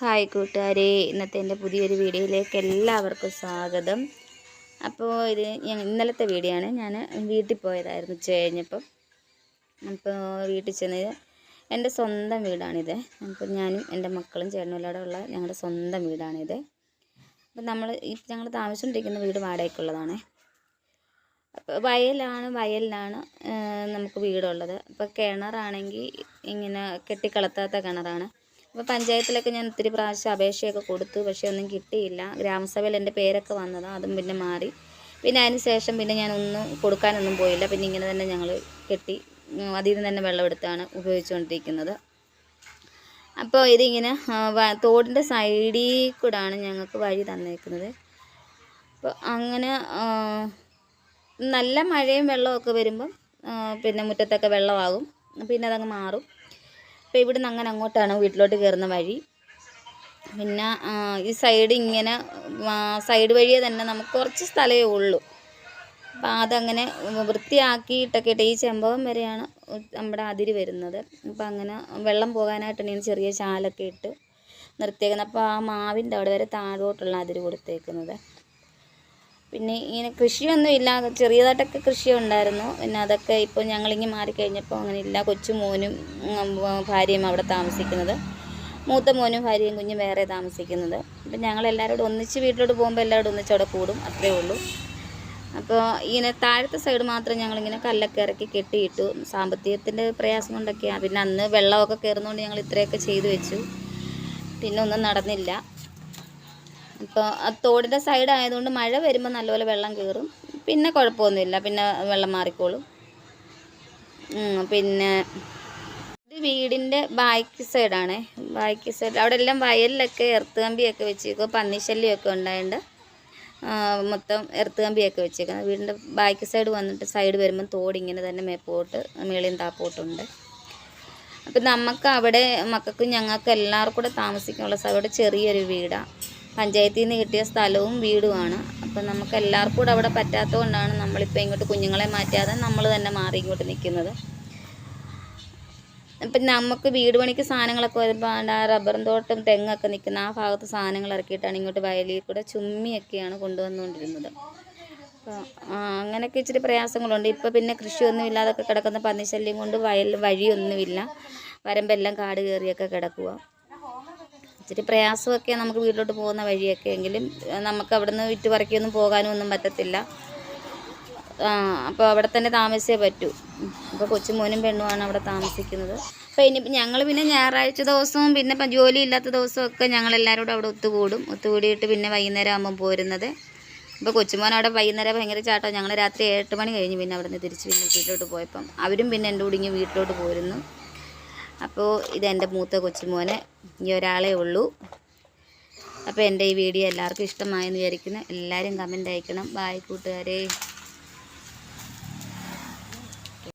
Hi കൂട്ടുകാരെ ഇന്നത്തെ എന്റെ പുതിയൊരു വീഡിയോയിലേക്ക് എല്ലാവർക്കും സ്വാഗതം. അപ്പോൾ ഇത് ഇന്നലത്തെ വീഡിയോ ആണ്. ഞാൻ വീട്ടിൽ പോയതായിരുന്നു ഉച്ച കഴിഞ്ഞപ്പം. അപ്പോൾ വീട്ടിൽ ചെന്നത് എന്റെ സ്വന്തം വീടാണിത്. അപ്പോൾ ഞാനും എന്റെ മക്കളും ചേട്ടനും ഉള്ള ഞങ്ങളുടെ സ്വന്തം വീടാണിത്. അപ്പം നമ്മൾ ഞങ്ങൾ താമസിച്ചുകൊണ്ടിരിക്കുന്ന വീട് വാടകയ്ക്കുള്ളതാണ്. അപ്പോൾ വയലാണ് വയലിലാണ് നമുക്ക് വീടുള്ളത്. അപ്പോൾ കിണറാണെങ്കിൽ ഇങ്ങനെ കെട്ടിക്കളത്താത്ത കിണറാണ്. അപ്പോൾ പഞ്ചായത്തിലൊക്കെ ഞാൻ ഒത്തിരി പ്രാവശ്യം അപേക്ഷയൊക്കെ കൊടുത്തു. പക്ഷേ ഒന്നും കിട്ടിയില്ല. ഗ്രാമസഭയിൽ എന്റെ പേരൊക്കെ വന്നതാണ് അതും പിന്നെ മാറി. പിന്നെ അതിന് ശേഷം പിന്നെ ഞാൻ ഒന്നും കൊടുക്കാനൊന്നും പോയില്ല. പിന്നെ ഇങ്ങനെ തന്നെ ഞങ്ങൾ കെട്ടി അതിൽ നിന്ന് തന്നെ വെള്ളമെടുത്താണ് ഉപയോഗിച്ചുകൊണ്ടിരിക്കുന്നത്. അപ്പോൾ ഇതിങ്ങനെ തോടിന്റെ സൈഡിൽ കൂടാണ് ഞങ്ങൾക്ക് വഴി തന്നേക്കുന്നത്. അപ്പോൾ അങ്ങനെ നല്ല മഴയും വെള്ളമൊക്കെ വരുമ്പം പിന്നെ മുറ്റത്തൊക്കെ വെള്ളമാകും. പിന്നെ അതങ്ങ് മാറും. അപ്പോൾ ഇവിടുന്ന് അങ്ങനെ അങ്ങോട്ടാണ് വീട്ടിലോട്ട് കയറുന്ന വഴി. പിന്നെ ഈ സൈഡ് ഇങ്ങനെ സൈഡ് വഴിയേ തന്നെ നമുക്ക് കുറച്ച് സ്ഥലമേ ഉള്ളൂ. അപ്പോൾ അതങ്ങനെ വൃത്തിയാക്കിയിട്ടൊക്കെ ഈ ചെമ്പകം വരെയാണ് നമ്മുടെ അതിര് വരുന്നത്. അപ്പോൾ അങ്ങനെ വെള്ളം പോകാനായിട്ടാണ് ഞാൻ ചെറിയ ചാലൊക്കെ ഇട്ട് നിർത്തിയേക്കുന്നത്. അപ്പോൾ ആ മാവിന്റെ അവിടെ വരെ താഴോട്ടുള്ള അതിര് കൊടുത്തേക്കുന്നത്. പിന്നെ ഇങ്ങനെ കൃഷിയൊന്നും ഇല്ല ചെറിയതായിട്ടൊക്കെ കൃഷി ഉണ്ടായിരുന്നു പിന്നെ അതൊക്കെ ഇപ്പോൾ ഞങ്ങളിങ്ങനെ മാറിക്കഴിഞ്ഞപ്പോൾ അങ്ങനെ ഇല്ല. കൊച്ചു മോനും ഭാര്യയും അവിടെ താമസിക്കുന്നത്. മൂത്ത മോനും ഭാര്യയും കുഞ്ഞും വേറെ താമസിക്കുന്നത്. അപ്പം ഞങ്ങളെല്ലാവരോടും ഒന്നിച്ച് വീട്ടിലോട്ട് പോകുമ്പോൾ എല്ലാവരും ഒന്നിച്ച് അവിടെ കൂടും. അത്രേ ഉള്ളൂ. അപ്പോൾ ഇങ്ങനെ താഴത്തെ സൈഡ് മാത്രം ഞങ്ങളിങ്ങനെ കല്ലൊക്കെ ഇറക്കി കെട്ടിയിട്ടു. സാമ്പത്തികത്തിന്റെ പ്രയാസം കൊണ്ടൊക്കെയാണ് പിന്നെ അന്ന് വെള്ളമൊക്കെ കയറുന്നതുകൊണ്ട് ഞങ്ങൾ ഇത്രയൊക്കെ ചെയ്തു വെച്ചു. പിന്നെ ഒന്നും നടന്നില്ല. ഇപ്പോൾ തോടിന്റെ സൈഡ് ആയതുകൊണ്ട് മഴ വരുമ്പോൾ നല്ലപോലെ വെള്ളം കയറും പിന്നെ കുഴപ്പമൊന്നുമില്ല. പിന്നെ വെള്ളം മാറിക്കോളും. പിന്നെ ഇത് വീടിന്റെ ബാക്ക് സൈഡാണ് ബാക്ക് സൈഡ് അവിടെ എല്ലാം വയലിലൊക്കെ എർത്ത് കമ്പിയൊക്കെ വെച്ചേക്കും പന്നിശല്യമൊക്കെ ഉണ്ടായതുകൊണ്ട് മൊത്തം എർത്ത് കമ്പിയൊക്കെ വെച്ചേക്കുന്നത് വീടിന്റെ ബാക്ക് സൈഡ് വന്നിട്ട് സൈഡ് വരുമ്പോൾ തോടിങ്ങനെ തന്നെ മേപ്പോട്ട് മേളിയും താപ്പോട്ടുണ്ട്. അപ്പം നമുക്ക് അവിടെ മക്കൾക്കും ഞങ്ങൾക്കും എല്ലാവർക്കും കൂടെ താമസിക്കാനുള്ള അവിടെ ചെറിയൊരു വീടാണ് പഞ്ചായത്തിൽ നിന്ന് കിട്ടിയ സ്ഥലവും വീടുമാണ്. അപ്പം നമുക്ക് എല്ലാവർക്കും കൂടെ അവിടെ പറ്റാത്തതുകൊണ്ടാണ് നമ്മളിപ്പോൾ ഇങ്ങോട്ട് കുഞ്ഞുങ്ങളെ മാറ്റാതെ നമ്മൾ തന്നെ മാറി ഇങ്ങോട്ട് നിൽക്കുന്നത് അപ്പം നമുക്ക് വീട് പണിക്ക് സാധനങ്ങളൊക്കെ വരുമ്പോൾ ആ റബ്ബറും തോട്ടം തെങ്ങൊക്കെ നിൽക്കുന്ന ആ ഭാഗത്ത് സാധനങ്ങൾ ഇറക്കിയിട്ടാണ് ഇങ്ങോട്ട് വയലിൽ കൂടെ ചുമ്മിയൊക്കെയാണ് കൊണ്ടുവന്നുകൊണ്ടിരുന്നത്. അങ്ങനെയൊക്കെ ഇച്ചിരി പ്രയാസങ്ങളുണ്ട്. ഇപ്പോൾ പിന്നെ കൃഷിയൊന്നും ഇല്ലാതൊക്കെ കിടക്കുന്ന പന്നിശല്യം കൊണ്ട് വയൽ വഴിയൊന്നുമില്ല. വരമ്പെല്ലാം കാട് കയറിയൊക്കെ കിടക്കുക ഇച്ചിരി പ്രയാസമൊക്കെ നമുക്ക് വീട്ടിലോട്ട് പോകുന്ന വഴിയൊക്കെ എങ്കിലും നമുക്ക് അവിടെ നിന്ന് വിറ്റ് പറിക്കൊന്നും പോകാനും ഒന്നും പറ്റത്തില്ല അപ്പോൾ അവിടെ തന്നെ താമസിച്ചേ പറ്റൂ. അപ്പോൾ കൊച്ചുമോനും പെണ്ണുമാണ് അവിടെ താമസിക്കുന്നത്. അപ്പോൾ ഇനി ഞങ്ങൾ പിന്നെ ഞായറാഴ്ച ദിവസവും പിന്നെ ജോലി ഇല്ലാത്ത ദിവസമൊക്കെ ഞങ്ങളെല്ലാവരും അവിടെ ഒത്തുകൂടും. ഒത്തുകൂടിയിട്ട് പിന്നെ വൈകുന്നേരം ആകുമ്പോൾ പോരുന്നത്. ഇപ്പോൾ കൊച്ചുമോൻ അവിടെ വൈകുന്നേരം ഭയങ്കര ചാട്ടം. ഞങ്ങൾ രാത്രി എട്ട് മണി കഴിഞ്ഞ് പിന്നെ അവിടെ നിന്ന് തിരിച്ച് പിന്നെ വീട്ടിലോട്ട് പോയപ്പം അവരും പിന്നെ എന്റെ കൂടി ഇങ്ങനെ വീട്ടിലോട്ട് പോരുന്നു. അപ്പോൾ ഇതെന്റെ മൂത്ത കൊച്ചുമോനെ. ഈ ഒരാളേ ഉള്ളൂ. അപ്പോൾ എന്റെ ഈ വീഡിയോ എല്ലാവർക്കും ഇഷ്ടമായെന്ന് വിചാരിക്കുന്നു. എല്ലാവരും കമന്റ് അയക്കണം. ബായ് കൂട്ടുകാരെ.